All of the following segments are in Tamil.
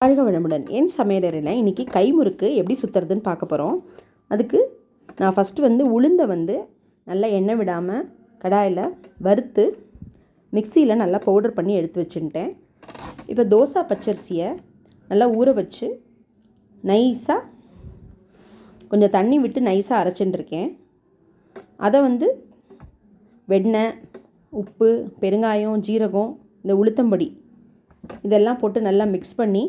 வாழ்க வளமுடன் என் சமையலறையில் இன்றைக்கி கைமுறுக்கு எப்படி சுற்றுறதுன்னு பார்க்க போகிறோம் அதுக்கு நான் ஃபஸ்ட்டு வந்து உளுந்தை வந்து நல்லா எண்ணெய் விடாமல் கடாயில் வறுத்து மிக்சியில் நல்லா பவுடர் பண்ணி எடுத்து வச்சுட்டேன் இப்போ தோசை பச்சரிசியை நல்லா ஊற வச்சு நைஸாக கொஞ்சம் தண்ணி விட்டு நைஸாக அரைச்சிட்டுருக்கேன் அதை வந்து வெண்ணெய் உப்பு பெருங்காயம் ஜீரகம் இந்த உளுத்தம்படி இதெல்லாம் போட்டு நல்லா மிக்ஸ் பண்ணி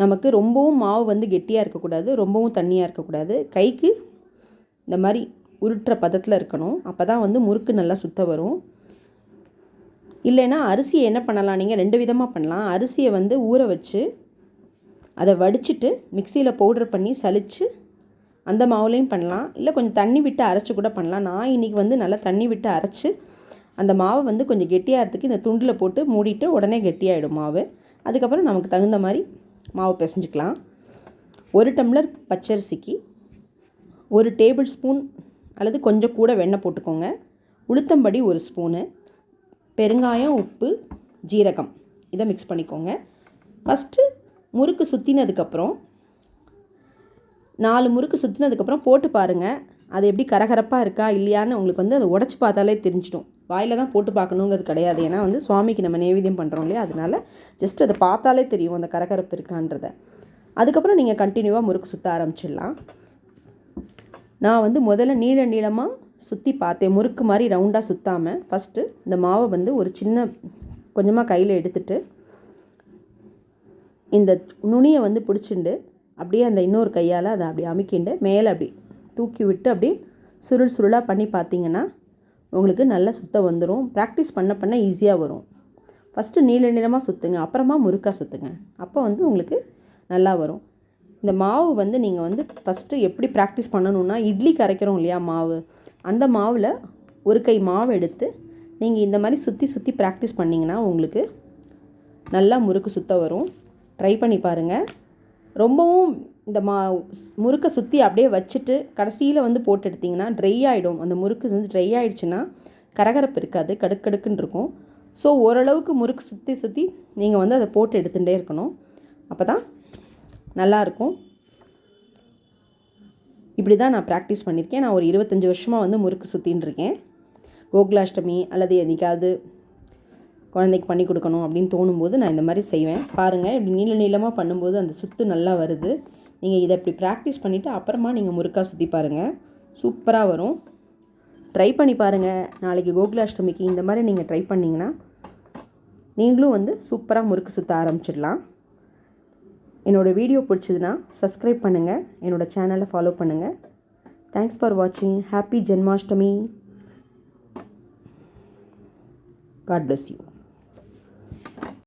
நமக்கு ரொம்பவும் மாவு வந்து கெட்டியாக இருக்கக்கூடாது ரொம்பவும் தண்ணியாக இருக்கக்கூடாது. கைக்கு இந்த மாதிரி உருட்டுற பதத்தில் இருக்கணும். அப்போ தான் வந்து முறுக்கு நல்லா சுத்த வரும். இல்லைன்னா அரிசியை என்ன பண்ணலாம்? நீங்கள் ரெண்டு விதமாக பண்ணலாம். அரிசியை வந்து ஊற வச்சு அதை வடிச்சிட்டு மிக்சியில் பவுடர் பண்ணி சலித்து அந்த மாவுலேயும் பண்ணலாம். இல்லை கொஞ்சம் தண்ணி விட்டு அரைச்சி கூட பண்ணலாம். நான் இன்றைக்கி வந்து நல்லா தண்ணி விட்டு அரைச்சி அந்த மாவை வந்து கொஞ்சம் கெட்டியாகிறதுக்கு இந்த துண்டில் போட்டு மூடிட்டு உடனே கெட்டியாகிடும் மாவு. அதுக்கப்புறம் நமக்கு தகுந்த மாதிரி மாவு பிசைஞ்சிக்கலாம். ஒரு டம்ளர் பச்சரிசிக்கு ஒரு டேபிள் ஸ்பூன் அல்லது கொஞ்சம் கூட வெண்ணெய் போட்டுக்கோங்க. உளுத்தம்படி ஒரு ஸ்பூனு பெருங்காயம் உப்பு ஜீரகம். இதை மிக்ஸ் பண்ணிக்கோங்க. ஃபஸ்ட்டு முறுக்கு சுற்றினதுக்கப்புறம் நாலு முறுக்கு சுற்றினதுக்கப்புறம் போட்டு பாருங்கள் அது எப்படி கரகரப்பாக இருக்கா இல்லையான்னு உங்களுக்கு வந்து அதை உடச்சி பார்த்தாலே தெரிஞ்சிடும். வாயில் தான் போட்டு பார்க்கணுங்கிறது கிடையாது. ஏன்னா வந்து சுவாமிக்கு நம்ம நைவேத்தியம் பண்ணுறோம் இல்லையா? அதனால ஜஸ்ட் அதை பார்த்தாலே தெரியும் அந்த கரகரப்பு இருக்கான்றத. அதுக்கப்புறம் நீங்கள் கண்டினியூவாக முறுக்கு சுற்ற ஆரம்பிச்சிடலாம். நான் வந்து முதல்ல நீள நீளமாக சுற்றி பார்த்தேன். முறுக்கு மாதிரி ரவுண்டாக சுற்றாமல் ஃபஸ்ட்டு இந்த மாவை வந்து ஒரு சின்ன கொஞ்சமாக கையில் எடுத்துட்டு இந்த நுனியை வந்து பிடிச்சிண்டு அப்படியே அந்த இன்னொரு கையால் அதை அப்படி அமுக்கிண்டு மேலே அப்படி தூக்கி விட்டு அப்படியே சுருள் சுருளாக பண்ணி பார்த்தீங்கன்னா உங்களுக்கு நல்லா சுத்தம் வந்துடும் ப்ராக்டிஸ் பண்ண பண்ண ஈஸியாக வரும். ஃபஸ்ட்டு நீல நிறமாக சுற்றுங்க அப்புறமா முறுக்காக சுற்றுங்க அப்போ வந்து உங்களுக்கு நல்லா வரும். இந்த மாவு வந்து நீங்கள் வந்து ஃபஸ்ட்டு எப்படி ப்ராக்டிஸ் பண்ணணுன்னா இட்லி கரைக்கிறோம் இல்லையா மாவு? அந்த மாவில் ஒரு கை மாவு எடுத்து நீங்கள் இந்த மாதிரி சுற்றி சுற்றி ப்ராக்டிஸ் பண்ணிங்கன்னா உங்களுக்கு நல்லா முறுக்கு சுத்த வரும். ட்ரை பண்ணி பாருங்கள் ரொம்பவும் இந்த மா முறுக்கை சுற்றி அப்படியே வச்சுட்டு கடைசியில் வந்து போட்டு எடுத்திங்கன்னா ட்ரை ஆகிடும் அந்த முறுக்கு வந்து ட்ரை ஆகிடுச்சுன்னா கரகரப்பு இருக்காது கடுக்கடுக்குன்னு இருக்கும். ஸோ ஓரளவுக்கு முறுக்கு சுற்றி சுற்றி நீங்கள் வந்து அதை போட்டு எடுத்துகிட்டே இருக்கணும். அப்போ தான் நல்லாயிருக்கும் இப்படி தான் நான் ப்ராக்டிஸ் பண்ணியிருக்கேன். நான் ஒரு இருபத்தஞ்சி வருஷமாக வந்து முறுக்கு சுற்றின்னு இருக்கேன். கோகுலாஷ்டமி அல்லது என்றைக்காவது குழந்தைக்கு பண்ணி கொடுக்கணும் அப்படின்னு தோணும்போது நான் இந்த மாதிரி செய்வேன். பாருங்கள் இப்படி நீள நீளமாக பண்ணும்போது அந்த சுத்து நல்லா வருது. நீங்கள் இதை இப்படி ப்ராக்டிஸ் பண்ணிவிட்டு அப்புறமா நீங்கள் முறுக்காக சுற்றி பாருங்கள் சூப்பராக வரும். ட்ரை பண்ணி பாருங்கள் நாளைக்கு கோகுலாஷ்டமிக்கு இந்த மாதிரி நீங்கள் ட்ரை பண்ணிங்கன்னா நீங்களும் வந்து சூப்பராக முறுக்கு சுற்ற ஆரம்பிச்சிடலாம். என்னோடய வீடியோ பிடிச்சதுன்னா சப்ஸ்கிரைப் பண்ணுங்கள் என்னோடய சேனலை ஃபாலோ பண்ணுங்கள் தேங்க்ஸ் ஃபார் வாட்சிங் happy Janmashtami God bless you